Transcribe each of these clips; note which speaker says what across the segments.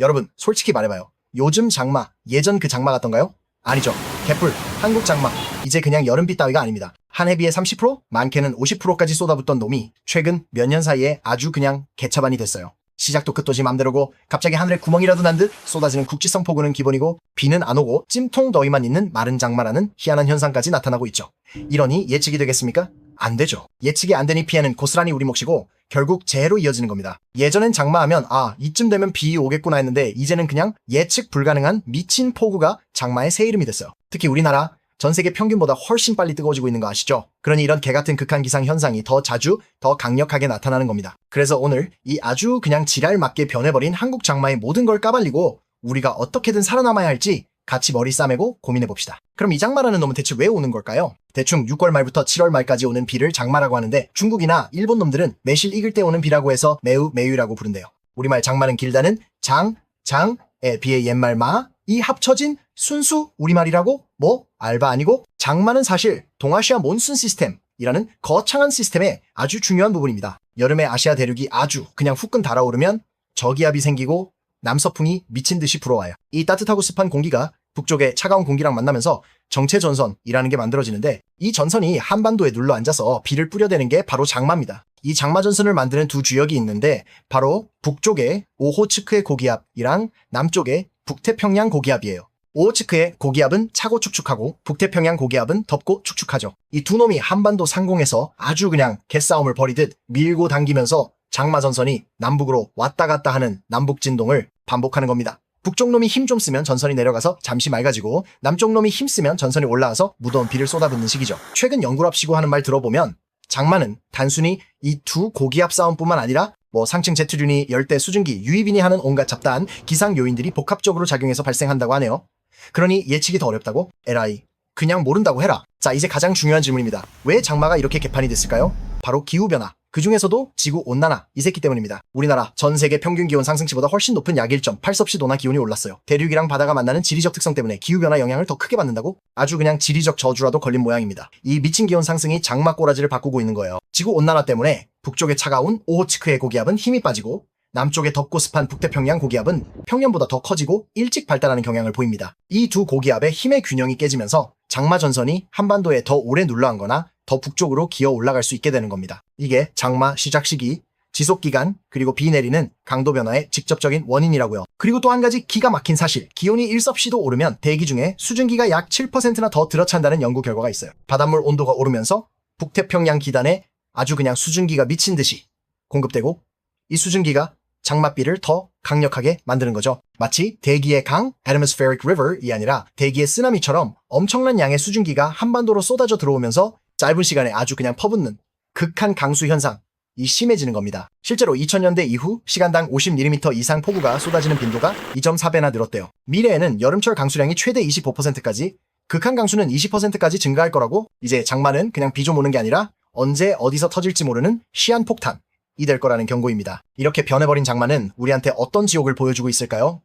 Speaker 1: 여러분, 솔직히 말해봐요. 요즘 장마, 예전 그 장마 같던가요? 아니죠. 개뿔, 한국 장마. 이제 그냥 여름비 따위가 아닙니다. 한 해 비해 30%? 많게는 50%까지 쏟아붓던 놈이 최근 몇 년 사이에 아주 그냥 개차반이 됐어요. 시작도 끝도 지 맘대로고 갑자기 하늘에 구멍이라도 난 듯 쏟아지는 국지성 폭우는 기본이고 비는 안 오고 찜통 더위만 있는 마른 장마라는 희한한 현상까지 나타나고 있죠. 이러니 예측이 되겠습니까? 안 되죠. 예측이 안 되니 피해는 고스란히 우리 몫이고 결국 재해로 이어지는 겁니다. 예전엔 장마하면 아 이쯤 되면 비 오겠구나 했는데 이제는 그냥 예측 불가능한 미친 폭우가 장마의 새 이름이 됐어요. 특히 우리나라 전 세계 평균보다 훨씬 빨리 뜨거워지고 있는 거 아시죠? 그러니 이런 개같은 극한 기상 현상이 더 자주, 더 강력하게 나타나는 겁니다. 그래서 오늘 이 아주 그냥 지랄 맞게 변해버린 한국 장마의 모든 걸 까발리고 우리가 어떻게든 살아남아야 할지 같이 머리 싸매고 고민해봅시다. 그럼 이 장마라는 놈은 대체 왜 오는 걸까요? 대충 6월 말부터 7월 말까지 오는 비를 장마라고 하는데 중국이나 일본 놈들은 매실 익을 때 오는 비라고 해서 매우 매유라고 부른대요. 우리말 장마는 길다는 장, 장에 비해 옛말 마, 이 합쳐진 순수 우리말이라고? 뭐? 알바 아니고? 장마는 사실 동아시아 몬순 시스템이라는 거창한 시스템의 아주 중요한 부분입니다. 여름에 아시아 대륙이 아주 그냥 후끈 달아오르면 저기압이 생기고 남서풍이 미친 듯이 불어와요. 이 따뜻하고 습한 공기가 북쪽의 차가운 공기랑 만나면서 정체 전선이라는 게 만들어지는데 이 전선이 한반도에 눌러 앉아서 비를 뿌려대는 게 바로 장마입니다. 이 장마 전선을 만드는 두 주역이 있는데 바로 북쪽의 오호츠크의 고기압이랑 남쪽의 북태평양 고기압이에요. 오호츠크의 고기압은 차고 축축하고 북태평양 고기압은 덥고 축축하죠. 이 두 놈이 한반도 상공에서 아주 그냥 개싸움을 벌이듯 밀고 당기면서 장마 전선이 남북으로 왔다 갔다 하는 남북 진동을 반복하는 겁니다. 북쪽 놈이 힘 좀 쓰면 전선이 내려가서 잠시 맑아지고 남쪽 놈이 힘 쓰면 전선이 올라와서 무더운 비를 쏟아붓는 시기죠. 최근 연구랍시고 하는 말 들어보면 장마는 단순히 이 두 고기압 싸움뿐만 아니라 뭐 상층 제트륜이 열대 수증기 유입인이 하는 온갖 잡다한 기상 요인들이 복합적으로 작용해서 발생한다고 하네요. 그러니 예측이 더 어렵다고? 에라이. 그냥 모른다고 해라. 자, 이제 가장 중요한 질문입니다. 왜 장마가 이렇게 개판이 됐을까요? 바로 기후변화. 그 중에서도 지구 온난화 이 새끼 때문입니다. 우리나라 전 세계 평균 기온 상승치보다 훨씬 높은 약 1.8섭씨 도나 기온이 올랐어요. 대륙이랑 바다가 만나는 지리적 특성 때문에 기후 변화 영향을 더 크게 받는다고? 아주 그냥 지리적 저주라도 걸린 모양입니다. 이 미친 기온 상승이 장마 꼬라지를 바꾸고 있는 거예요. 지구 온난화 때문에 북쪽의 차가운 오호츠크의 고기압은 힘이 빠지고 남쪽의 덥고 습한 북태평양 고기압은 평년보다 더 커지고 일찍 발달하는 경향을 보입니다. 이 두 고기압의 힘의 균형이 깨지면서 장마 전선이 한반도에 더 오래 눌러앉거나 더 북쪽으로 기어 올라갈 수 있게 되는 겁니다. 이게 장마 시작 시기, 지속 기간, 그리고 비 내리는 강도 변화의 직접적인 원인이라고요. 그리고 또 한 가지 기가 막힌 사실. 기온이 1섭씨도 오르면 대기 중에 수증기가 약 7%나 더 들어찬다는 연구 결과가 있어요. 바닷물 온도가 오르면서 북태평양 기단에 아주 그냥 수증기가 미친 듯이 공급되고 이 수증기가 장맛비를 더 강력하게 만드는 거죠. 마치 대기의 강, atmospheric river이 아니라 대기의 쓰나미처럼 엄청난 양의 수증기가 한반도로 쏟아져 들어오면서 짧은 시간에 아주 그냥 퍼붓는 극한 강수 현상, 이 심해지는 겁니다. 실제로 2000년대 이후 시간당 50mm 이상 폭우가 쏟아지는 빈도가 2.4배나 늘었대요. 미래에는 여름철 강수량이 최대 25%까지, 극한 강수는 20%까지 증가할 거라고 이제 장마는 그냥 비 좀 오는 게 아니라 언제 어디서 터질지 모르는 시한 폭탄, 이 될 거라는 경고입니다. 이렇게 변해버린 장마는 우리한테 어떤 지옥을 보여주고 있을까요?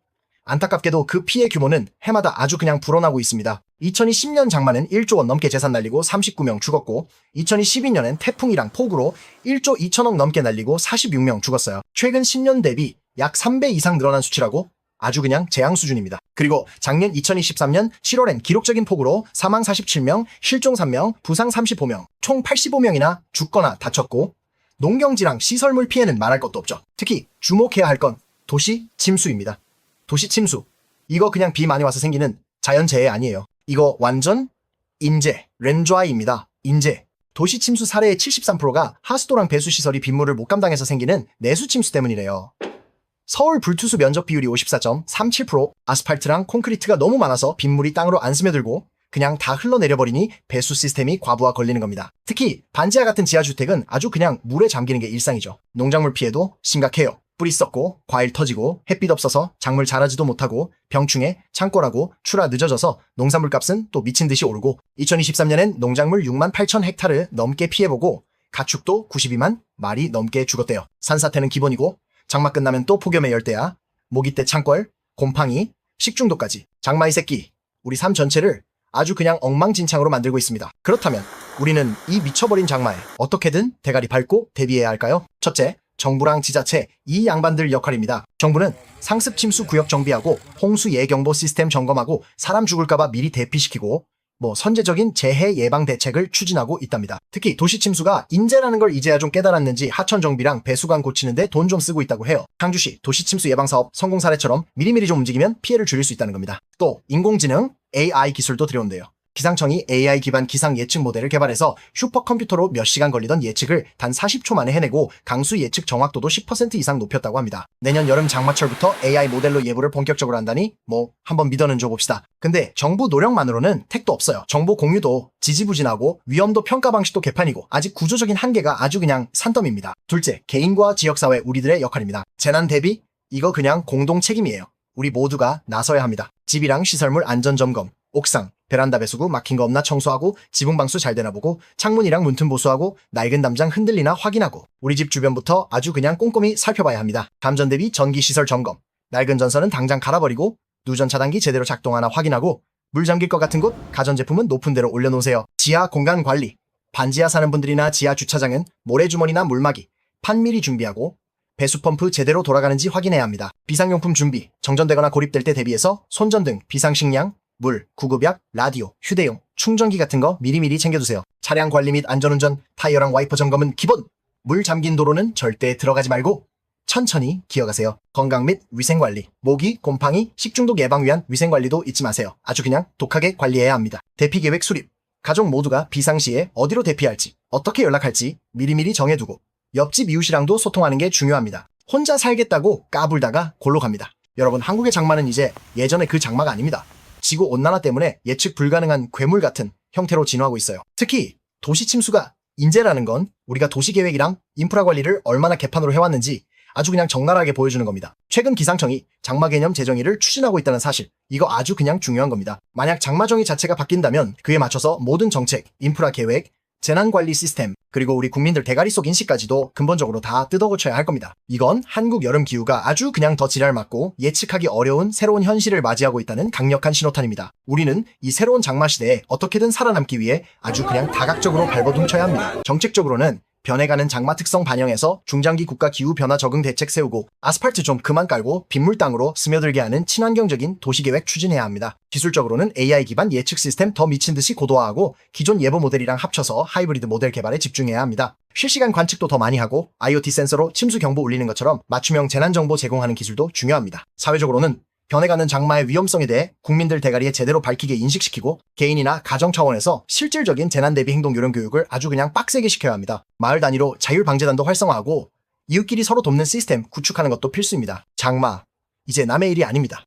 Speaker 1: 안타깝게도 그 피해 규모는 해마다 아주 그냥 불어나고 있습니다. 2010년 장마는 1조 원 넘게 재산 날리고 39명 죽었고 2012년엔 태풍이랑 폭우로 1조 2천억 넘게 날리고 46명 죽었어요. 최근 10년 대비 약 3배 이상 늘어난 수치라고 아주 그냥 재앙 수준입니다. 그리고 작년 2023년 7월엔 기록적인 폭우로 사망 47명, 실종 3명, 부상 35명, 총 85명이나 죽거나 다쳤고 농경지랑 시설물 피해는 말할 것도 없죠. 특히 주목해야 할 건 도시 침수입니다. 도시 침수. 이거 그냥 비 많이 와서 생기는 자연재해 아니에요. 이거 완전 인재, 렌좌이입니다. 인재. 도시 침수 사례의 73%가 하수도랑 배수시설이 빗물을 못 감당해서 생기는 내수 침수 때문이래요. 서울 불투수 면적 비율이 54.37%, 아스팔트랑 콘크리트가 너무 많아서 빗물이 땅으로 안 스며들고 그냥 다 흘러내려버리니 배수 시스템이 과부하 걸리는 겁니다. 특히 반지하 같은 지하주택은 아주 그냥 물에 잠기는 게 일상이죠. 농작물 피해도 심각해요. 뿌리 썩고 과일 터지고 햇빛 없어서 작물 자라지도 못하고 병충해 창고라고 출하 늦어져서 농산물 값은 또 미친 듯이 오르고 2023년엔 농작물 6만 8천 헥타르 넘게 피해보고 가축도 92만 마리 넘게 죽었대요. 산사태는 기본이고 장마 끝나면 또 폭염의 열대야 모기 때 창궐 곰팡이 식중독까지 장마 이 새끼 우리 삶 전체를 아주 그냥 엉망진창으로 만들고 있습니다. 그렇다면 우리는 이 미쳐버린 장마에 어떻게든 대가리 밟고 대비해야 할까요? 첫째, 정부랑 지자체 이 양반들 역할입니다. 정부는 상습 침수 구역 정비하고 홍수 예경보 시스템 점검하고 사람 죽을까봐 미리 대피시키고 뭐 선제적인 재해 예방 대책을 추진하고 있답니다. 특히 도시 침수가 인재라는 걸 이제야 좀 깨달았는지 하천 정비랑 배수관 고치는데 돈 좀 쓰고 있다고 해요. 항주시 도시 침수 예방 사업 성공 사례처럼 미리미리 좀 움직이면 피해를 줄일 수 있다는 겁니다. 또 인공지능 AI 기술도 들여온대요. 기상청이 AI 기반 기상 예측 모델을 개발해서 슈퍼컴퓨터로 몇 시간 걸리던 예측을 단 40초 만에 해내고 강수 예측 정확도도 10% 이상 높였다고 합니다. 내년 여름 장마철부터 AI 모델로 예보를 본격적으로 한다니 뭐 한번 믿어는 줘봅시다. 근데 정부 노력만으로는 택도 없어요. 정보 공유도 지지부진하고 위험도 평가 방식도 개판이고 아직 구조적인 한계가 아주 그냥 산더미입니다. 둘째, 개인과 지역사회 우리들의 역할입니다. 재난 대비 이거 그냥 공동 책임이에요. 우리 모두가 나서야 합니다. 집이랑 시설물 안전 점검, 옥상, 베란다 배수구 막힌 거 없나 청소하고 지붕 방수 잘 되나 보고 창문이랑 문틈 보수하고 낡은 담장 흔들리나 확인하고 우리 집 주변부터 아주 그냥 꼼꼼히 살펴봐야 합니다. 감전 대비 전기 시설 점검, 낡은 전선은 당장 갈아버리고 누전 차단기 제대로 작동하나 확인하고 물 잠길 것 같은 곳 가전제품은 높은 데로 올려놓으세요. 지하 공간 관리, 반지하 사는 분들이나 지하 주차장은 모래주머니나 물막이, 판미리 준비하고 배수펌프 제대로 돌아가는지 확인해야 합니다. 비상용품 준비, 정전되거나 고립될 때 대비해서 손전등, 비상식량, 물, 구급약, 라디오, 휴대용, 충전기 같은 거 미리미리 챙겨두세요. 차량 관리 및 안전운전, 타이어랑 와이퍼 점검은 기본! 물 잠긴 도로는 절대 들어가지 말고 천천히 기어가세요. 건강 및 위생관리, 모기, 곰팡이, 식중독 예방 위한 위생관리도 잊지 마세요. 아주 그냥 독하게 관리해야 합니다. 대피계획 수립, 가족 모두가 비상시에 어디로 대피할지, 어떻게 연락할지 미리미리 정해두고 옆집 이웃이랑도 소통하는 게 중요합니다. 혼자 살겠다고 까불다가 골로 갑니다. 여러분, 한국의 장마는 이제 예전의 그 장마가 아닙니다. 지구 온난화 때문에 예측 불가능한 괴물 같은 형태로 진화하고 있어요. 특히 도시 침수가 인재라는 건 우리가 도시 계획이랑 인프라 관리를 얼마나 개판으로 해왔는지 아주 그냥 적나라하게 보여주는 겁니다. 최근 기상청이 장마 개념 제정의를 추진하고 있다는 사실, 이거 아주 그냥 중요한 겁니다. 만약 장마 정의 자체가 바뀐다면 그에 맞춰서 모든 정책, 인프라 계획, 재난관리 시스템, 그리고 우리 국민들 대가리 속 인식까지도 근본적으로 다 뜯어고쳐야 할 겁니다. 이건 한국 여름 기후가 아주 그냥 더 지랄 맞고 예측하기 어려운 새로운 현실을 맞이하고 있다는 강력한 신호탄입니다. 우리는 이 새로운 장마 시대에 어떻게든 살아남기 위해 아주 그냥 다각적으로 발버둥쳐야 합니다. 정책적으로는 변해가는 장마 특성 반영해서 중장기 국가 기후 변화 적응 대책 세우고 아스팔트 좀 그만 깔고 빗물 땅으로 스며들게 하는 친환경적인 도시 계획 추진해야 합니다. 기술적으로는 AI 기반 예측 시스템 더 미친 듯이 고도화하고 기존 예보 모델이랑 합쳐서 하이브리드 모델 개발에 집중해야 합니다. 실시간 관측도 더 많이 하고 IoT 센서로 침수 경보 울리는 것처럼 맞춤형 재난 정보 제공하는 기술도 중요합니다. 사회적으로는 변해가는 장마의 위험성에 대해 국민들 대가리에 제대로 밝히게 인식시키고 개인이나 가정 차원에서 실질적인 재난 대비 행동 요령 교육을 아주 그냥 빡세게 시켜야 합니다. 마을 단위로 자율 방재단도 활성화하고 이웃끼리 서로 돕는 시스템 구축하는 것도 필수입니다. 장마 이제 남의 일이 아닙니다.